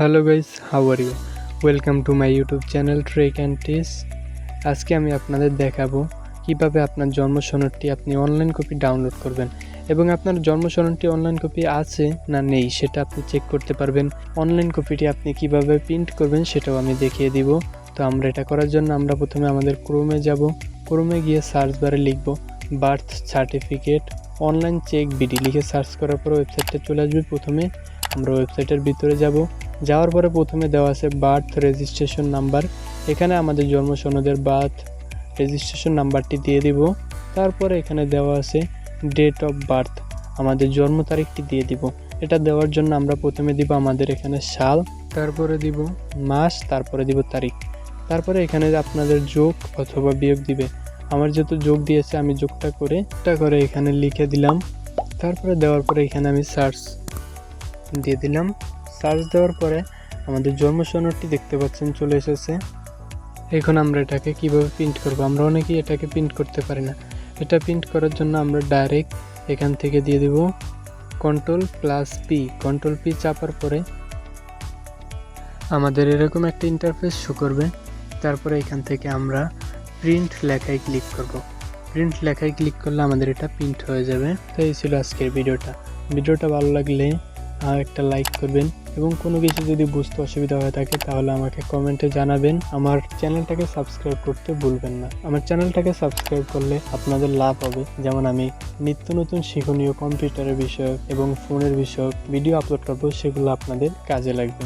Hello guys how are you welcome to my YouTube channel trek and tease আজকে আমি আপনাদের দেখাবো কীভাবে আপনার জন্ম সনদটি আপনি অনলাইন কপি ডাউনলোড করবেন এবং আপনার জন্ম সনদটি অনলাইন কপি আছে না নেই সেটা আপনি চেক করতে পারবেন। অনলাইন কপিটি আপনি কীভাবে প্রিন্ট করবেন সেটাও আমি দেখিয়ে দিব। তো আমরা এটা করার জন্য আমরা প্রথমে আমাদের ক্রোমে যাব। ক্রোমে গিয়ে সার্চ বারে লিখব birth certificate online check BD লিখে সার্চ করার পর ওয়েবসাইটটা চলে আসবে প্রথমে। আমরা ওয়েবসাইটের ভিতরে যাব। যাওয়ার পরে প্রথমে দেওয়া আছে বার্থ রেজিস্ট্রেশন নাম্বার। এখানে আমাদের জন্ম সনদের বার্থ রেজিস্ট্রেশন নাম্বারটি দিয়ে দিব। তারপরে এখানে দেওয়া আছে ডেট অফ বার্থ, আমাদের জন্ম তারিখটি দিয়ে দিব। এটা দেওয়ার জন্য আমরা প্রথমে দিব আমাদের এখানে সাল, তারপরে দিব মাস, তারপরে দিব তারিখ। তারপরে এখানে আপনাদের যোগ অথবা বিয়োগ দিবে। আমার যেহেতু যোগ দিয়েছে, আমি যোগটা করে, একটা করে এখানে লিখে দিলাম। তারপরে দেওয়ার পরে এখানে আমি সার্চ দিয়ে দিলাম। সার্চ দেওয়ার পরে আমাদের জন্ম সনদটি দেখতে পাচ্ছেন, চলে এসেছে। এখন আমরা এটাকে কীভাবে প্রিন্ট করব? আমরা অনেকেই এটাকে প্রিন্ট করতে পারি না। এটা প্রিন্ট করার জন্য আমরা ডাইরেক্ট এখান থেকে দিয়ে দেব control plus P control P চাপার পরে আমাদের এরকম একটা ইন্টারফেস শো করবে। তারপরে এখান থেকে আমরা প্রিন্ট লেখায় ক্লিক করব। প্রিন্ট লেখায় ক্লিক করলে আমাদের এটা প্রিন্ট হয়ে যাবে। তো এই ছিল আজকের ভিডিওটা। ভিডিওটা ভালো লাগলে আহ, একটা লাইক করবেন এবং কোনো কিছু যদি বুঝতে অসুবিধা হয়ে থাকে তাহলে আমাকে কমেন্টে জানাবেন। আমার চ্যানেলটাকে সাবস্ক্রাইব করতে ভুলবেন না। আমার চ্যানেলটাকে সাবস্ক্রাইব করলে আপনাদের লাভ হবে। যেমন আমি নিত্য নতুন শিক্ষণীয় কম্পিউটারের বিষয়ক এবং ফোনের বিষয়ক ভিডিও আপলোড করব সেগুলো আপনাদের কাজে লাগবে।